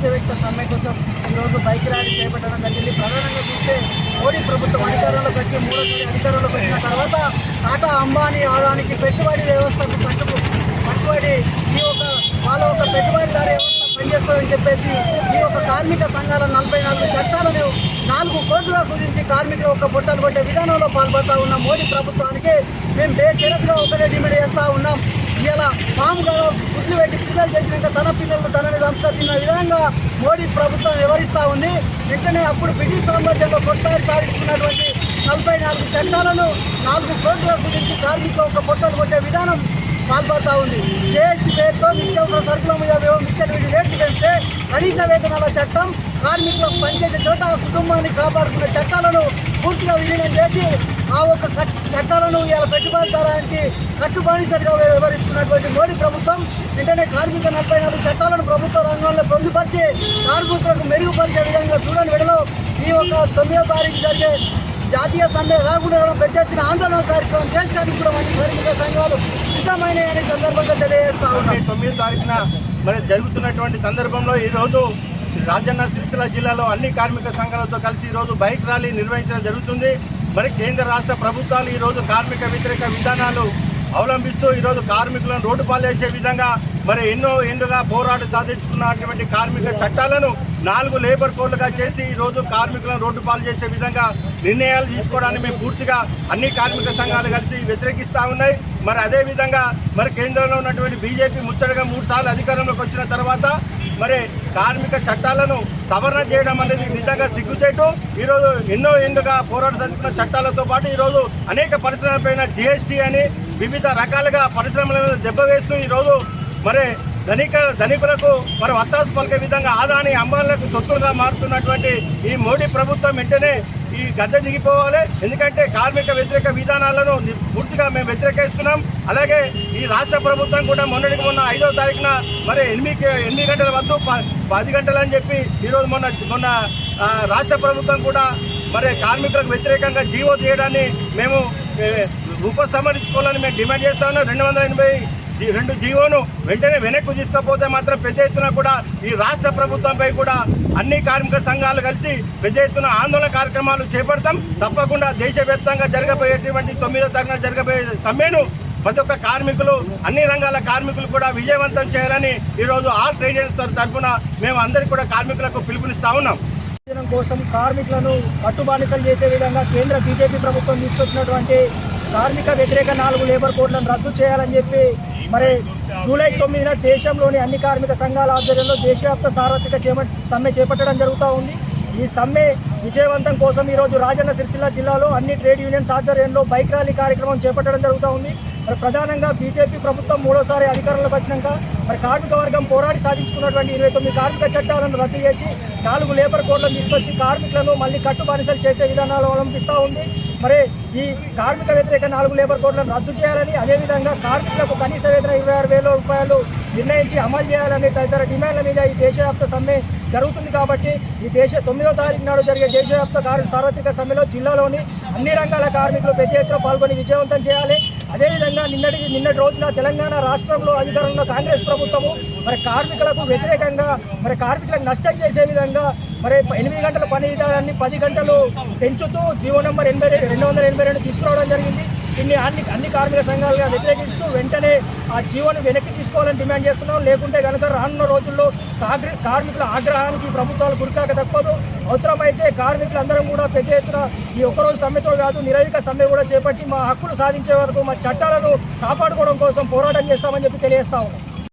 దేశవ్యక్త సమ్మె కోసం ఈరోజు బైక్ ర్యాలీ చేపట్టడం జరిగింది. ప్రధానంగా చూస్తే మోడీ ప్రభుత్వం అధికారంలోకి వచ్చి మూడోసారి అధికారంలోకి వచ్చిన తర్వాత టాటా అంబానీ ఆదానికి పెట్టుబడి వ్యవస్థకు కట్టు పెట్టుబడి ఈ ఒక వాళ్ళ ఒక పెట్టుబడిదారు వ్యవస్థ పనిచేస్తుందని చెప్పేసి ఈ యొక్క కార్మిక సంఘాల నలభై నాలుగు చట్టాలను నాలుగు కోట్లుగా కుదించి కార్మికులు ఒక బుట్టలు పట్టే విధానంలో పాల్పడతా ఉన్న మోడీ ప్రభుత్వానికి మేము బేషరత్గా ఒకటే డిమాండ్ చేస్తూ ఉన్నాం. ఇలా పాముగా గుడ్లు పెట్టి పిల్లలు చేసినాక తన పిల్లలు తనని దంచ తిన్న విధంగా మోడీ ప్రభుత్వం వివరిస్తూ ఉంది. వెంటనే అప్పుడు బ్రిటిష్ సామ్రాజ్యంలో కొట్లాడి సాధించుకున్నటువంటి నలభై నాలుగు చట్టాలను నాలుగు కోట్ల గురించి కార్మికులు ఒక పొట్టలు కొట్టే విధానం పాల్పడతా ఉంది. జేఎస్టీ పేరుతో నిత్యావసర సరుకుల మీద మిచ్చలు వీటి రేట్లు పెంచితే కనీస వేతనాల చట్టం కార్మికులకు పనిచేసే చోట కుటుంబాన్ని కాపాడుకునే చట్టాలను పూర్తిగా విలీనం చేసి ఆ ఒక కట్- చట్టాలను ఇలా పెట్టుబడిదారానికి కట్టుబానిసరిగా వ్యవహరిస్తున్నటువంటి మోడీ ప్రభుత్వం వెంటనే కార్మిక నలభై నాలుగు చట్టాలను ప్రభుత్వ రంగంలో పొందుపరిచి కార్మికులకు మెరుగుపరిచే విధంగా చూడని విడలో ఈ ఒక తొమ్మిదో తారీఖు జరిగే జాతీయ సమ్మె కాకుండా కూడా పెద్ద ఎత్తున ఆందోళన కార్యక్రమం చేర్చడానికి కూడా మంచి కార్మిక సంఘాలు సిద్ధమైన సందర్భంగా తెలియజేస్తా ఉన్నాం. మే తొమ్మిది తారీఖున మరి జరుగుతున్నటువంటి సందర్భంలో ఈ రోజు రాజన్న సిరిసిల్ల జిల్లాలో అన్ని కార్మిక సంఘాలతో కలిసి ఈ రోజు బైక్ ర్యాలీ నిర్వహించడం జరుగుతుంది. మరి కేంద్ర రాష్ట్ర ప్రభుత్వాలు ఈరోజు కార్మిక వ్యతిరేక విధానాలు అవలంబిస్తూ ఈరోజు కార్మికులను రోడ్డు పాలేసే విధంగా మరి ఎన్నో ఎన్నుగా పోరాటం సాధించుకున్నటువంటి కార్మిక చట్టాలను నాలుగు లేబర్ కోడ్లుగా చేసి ఈరోజు కార్మికులను రోడ్డు పాలు చేసే విధంగా నిర్ణయాలు తీసుకోవడానికి మేము పూర్తిగా అన్ని కార్మిక సంఘాలు కలిసి వ్యతిరేకిస్తూ ఉన్నాయి. మరి అదే విధంగా మరి కేంద్రంలో ఉన్నటువంటి బీజేపీ ముచ్చటగా మూడుసార్లు అధికారంలోకి వచ్చిన తర్వాత మరి కార్మిక చట్టాలను సవరణ చేయడం అనేది నిజంగా సిగ్గుచేటు. ఈరోజు ఎన్నో ఎన్నుగా పోరాట సాధించిన చట్టాలతో పాటు ఈరోజు అనేక పరిశ్రమలపైన జిఎస్టీ అని వివిధ రకాలుగా పరిశ్రమల మీద దెబ్బ వేస్తూ ఈరోజు మరి ధనిక ధనికులకు మరి వత్తాసు పలికే విధంగా ఆదాని అంబాలకు తొత్తులుగా మారుతున్నటువంటి ఈ మోడీ ప్రభుత్వం వెంటనే ఈ గద్దె దిగిపోవాలి. ఎందుకంటే కార్మిక వ్యతిరేక విధానాలను పూర్తిగా మేము వ్యతిరేకిస్తున్నాం. అలాగే ఈ రాష్ట్ర ప్రభుత్వం కూడా మొన్నటికి మొన్న ఐదో తారీఖున మరి ఎనిమిది ఎనిమిది గంటల వద్దు ప- పది గంటలు అని చెప్పి ఈరోజు మొన్న మొన్న రాష్ట్ర ప్రభుత్వం కూడా మరి కార్మికులకు వ్యతిరేకంగా జీవో తీయడాన్ని మేము ఉపసంహరించుకోవాలని మేము డిమాండ్ చేస్తా ఉన్నాం. రెండు వందల ఎనభై రెండు జీవోను వెంటనే వెనక్కు తీసుకపోతే మాత్రం పెద్ద ఎత్తున కూడా ఈ రాష్ట్ర ప్రభుత్వంపై కూడా అన్ని కార్మిక సంఘాలు కలిసి పెద్ద ఎత్తున ఆందోళన కార్యక్రమాలు చేపడతాం. తప్పకుండా దేశవ్యాప్తంగా జరగబోయేటువంటి తొమ్మిదో తరగతి జరగబోయే సమ్మెను ప్రతి ఒక్క కార్మికులు అన్ని రంగాల కార్మికులు కూడా విజయవంతం చేయాలని ఈరోజు ఆల్ ట్రేడర్స్ తరఫున మేము అందరికీ కూడా కార్మికులకు పిలుపునిస్తా ఉన్నాం. కోసం కార్మికులను కట్టుబానిసలు చేసే విధంగా కేంద్ర బీజేపీ ప్రభుత్వం తీసుకొచ్చినటువంటి కార్మిక వ్యతిరేక నాలుగు లేబర్ కోడ్లను రద్దు చేయాలని చెప్పి మరి జూలై తొమ్మిదిన దేశంలోని అన్ని కార్మిక సంఘాల ఆధ్వర్యంలో దేశవ్యాప్త సార్వత్రిక చేప సమ్మె చేపట్టడం జరుగుతూ ఉంది. ఈ సమ్మె విజయవంతం కోసం ఈరోజు రాజన్న సిరిసిల్ల జిల్లాలో అన్ని ట్రేడ్ యూనియన్స్ ఆధ్వర్యంలో బైక్ ర్యాలీ కార్యక్రమం చేపట్టడం జరుగుతూ ఉంది. మరి ప్రధానంగా బీజేపీ ప్రభుత్వం మూడోసారి అధికారంలోకి వచ్చినాక మరి కార్మిక వర్గం పోరాడి సాధించుకున్నటువంటి ఇరవై తొమ్మిది కార్మిక చట్టాలను రద్దు చేసి నాలుగు లేబర్ కోడ్లను తీసుకొచ్చి కార్మికులను మళ్ళీ కట్టుబానిసలు చేసే విధానాలు అవలంబిస్తూ ఉంది. మరి ఈ కార్మిక వ్యతిరేక నాలుగు లేబర్ కోడ్లను రద్దు చేయాలని అదేవిధంగా కార్మికులకు కనీస వేతన ఇరవై ఆరు వేల రూపాయలు నిర్ణయించి అమలు చేయాలని తదితర డిమాండ్ల మీద ఈ దేశవ్యాప్త సమ్మె జరుగుతుంది కాబట్టి ఈ దేశ తొమ్మిదో తారీఖు నాడు జరిగే దేశవ్యాప్త కార్మిక సార్వత్రిక సమ్మెలో జిల్లాలోని అన్ని రంగాల కార్మికులు పెద్ద ఎత్తున పాల్గొని విజయవంతం చేయాలి. అదేవిధంగా నిన్నటి నిన్నటి రోజున తెలంగాణ రాష్ట్రంలో అధికారంలో కాంగ్రెస్ ప్రభుత్వము మరి కార్మికులకు వ్యతిరేకంగా మరి కార్మికులకు నష్టం చేసే విధంగా మరి ఎనిమిది గంటల పని విధానాన్ని పది గంటలు పెంచుతూ జీవో నెంబర్ ఎనభై రెండు వందల ఎనభై రెండు తీసుకురావడం జరిగింది. దీన్ని అన్ని అన్ని కార్మిక సంఘాలుగా వ్యతిరేకిస్తూ వెంటనే ఆ జీవోను వెనక్కి తీసుకోవాలని డిమాండ్ చేస్తున్నాం. లేకుంటే కనుక రానున్న రోజుల్లో కార్మి కార్మికుల ఆగ్రహానికి ప్రభుత్వాలు గురికాక తప్పదు. అవసరమైతే కార్మికులందరం కూడా పెద్ద ఎత్తున ఈ ఒక్కరోజు సమ్మెతో కాదు నిరవధిక సమ్మె కూడా చేపట్టి మా హక్కులు సాధించే వరకు మా చట్టాలను కాపాడుకోవడం కోసం పోరాటం చేస్తామని చెప్పి తెలియజేస్తా ఉన్నాం.